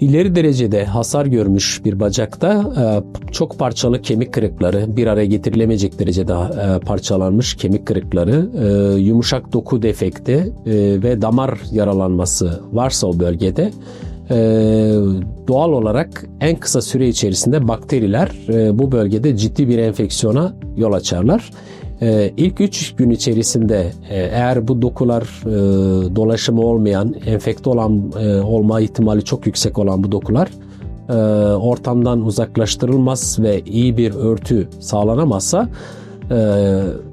ileri derecede hasar görmüş bir bacakta e, çok parçalı kemik kırıkları, bir araya getirilemeyecek derecede e, parçalanmış kemik kırıkları, e, yumuşak doku defekti ve damar yaralanması varsa o bölgede doğal olarak en kısa süre içerisinde bakteriler bu bölgede ciddi bir enfeksiyona yol açarlar. E, ilk 3 gün içerisinde e, eğer bu dokular e, dolaşımı olmayan, enfekte olan e, olma ihtimali çok yüksek olan bu dokular ortamdan uzaklaştırılmaz ve iyi bir örtü sağlanamazsa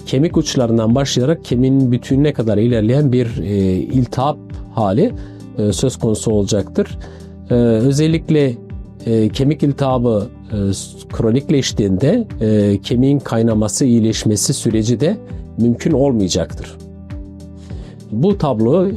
kemik uçlarından başlayarak kemiğin bütününe kadar ilerleyen bir iltihap hali söz konusu olacaktır. Özellikle kemik iltihabı kronikleştiğinde e, kemiğin kaynaması, iyileşmesi süreci de mümkün olmayacaktır. Bu tablo e,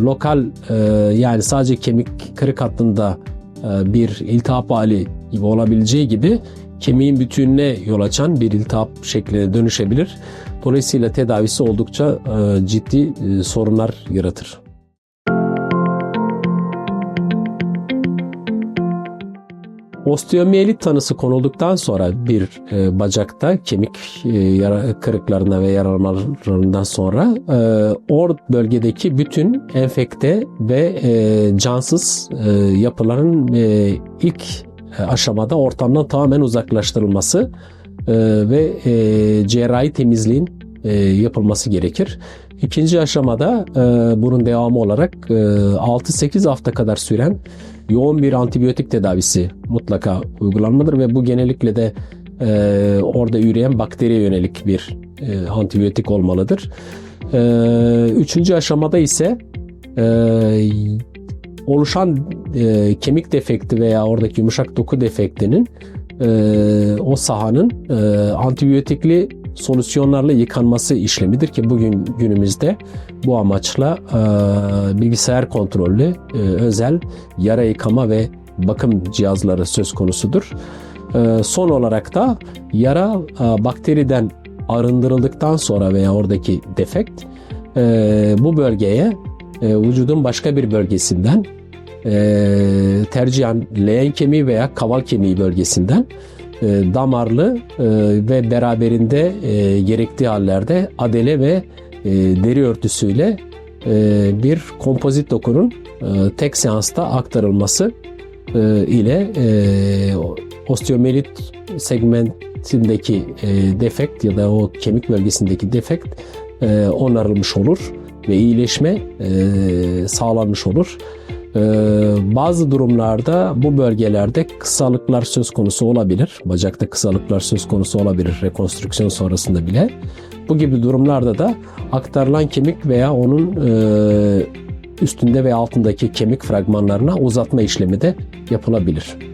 lokal e, yani sadece kemik kırık hattında e, bir iltihap hali gibi olabileceği gibi kemiğin bütününe yol açan bir iltihap şekline dönüşebilir. Dolayısıyla tedavisi oldukça e, ciddi e, sorunlar yaratır. Osteomiyelit tanısı konulduktan sonra bir e, bacakta kemik e, yara, kırıklarına ve yaralamalarından sonra e, or bölgedeki bütün enfekte ve e, cansız e, yapıların e, ilk aşamada ortamdan tamamen uzaklaştırılması e, ve e, cerrahi temizliğin e, yapılması gerekir. İkinci aşamada e, bunun devamı olarak e, 6-8 hafta kadar süren yoğun bir antibiyotik tedavisi mutlaka uygulanmalıdır ve bu genellikle de e, orada üreyen bakteriye yönelik bir e, antibiyotik olmalıdır. E, üçüncü aşamada ise e, oluşan e, kemik defekti veya oradaki yumuşak doku defektinin e, o sahanın e, antibiyotikli solüsyonlarla yıkanması işlemidir ki bugün günümüzde bu amaçla e, bilgisayar kontrollü e, özel yara yıkama ve bakım cihazları söz konusudur. E, son olarak da yara e, bakteriden arındırıldıktan sonra veya oradaki defekt e, bu bölgeye e, vücudun başka bir bölgesinden e, tercihen leğen kemiği veya kaval kemiği bölgesinden e, damarlı e, ve beraberinde e, gerektiği hallerde adele ve deri örtüsüyle bir kompozit dokunun tek seansta aktarılması ile osteomelit segmentindeki defekt ya da o kemik bölgesindeki defekt onarılmış olur ve iyileşme sağlanmış olur. Ee, bazı durumlarda bu bölgelerde kısalıklar söz konusu olabilir. Bacakta kısalıklar söz konusu olabilir rekonstrüksiyon sonrasında bile. Bu gibi durumlarda da aktarılan kemik veya onun e, üstünde ve altındaki kemik fragmanlarına uzatma işlemi de yapılabilir.